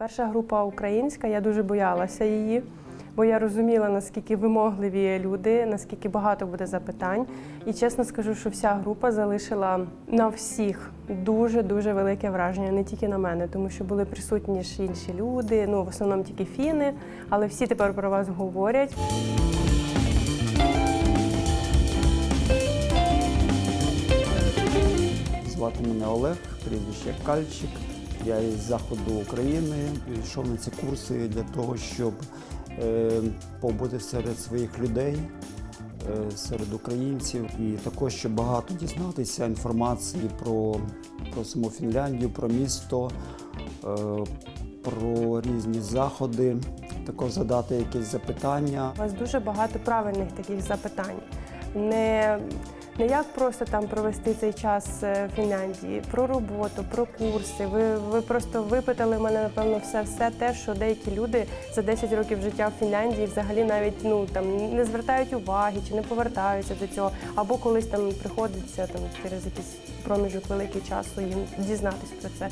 Перша група українська, я дуже боялася її, бо я розуміла, наскільки вимогливі люди, наскільки багато буде запитань. І чесно скажу, що вся група залишила на всіх дуже дуже велике враження, не тільки на мене, тому що були присутні ж інші люди, ну в основному тільки фіни, але всі тепер про вас говорять. Звати мене Олег, прізвище Кальчик. Я із заходу України йшов на ці курси для того, щоб е, побути серед своїх людей, е, серед українців, і також щоб багато дізнатися інформації про, про саму Фінляндію, про місто, е, про різні заходи, також задати якісь запитання. У вас дуже багато правильних таких запитань. Не, не як просто там провести цей час е, в Фінляндії, про роботу, про курси. Ви, ви просто випитали мене, напевно, все, все те, що деякі люди за 10 років життя в Фінляндії взагалі навіть ну там не звертають уваги чи не повертаються до цього, або колись там приходиться там через якийсь проміжок великий часу їм дізнатись про це.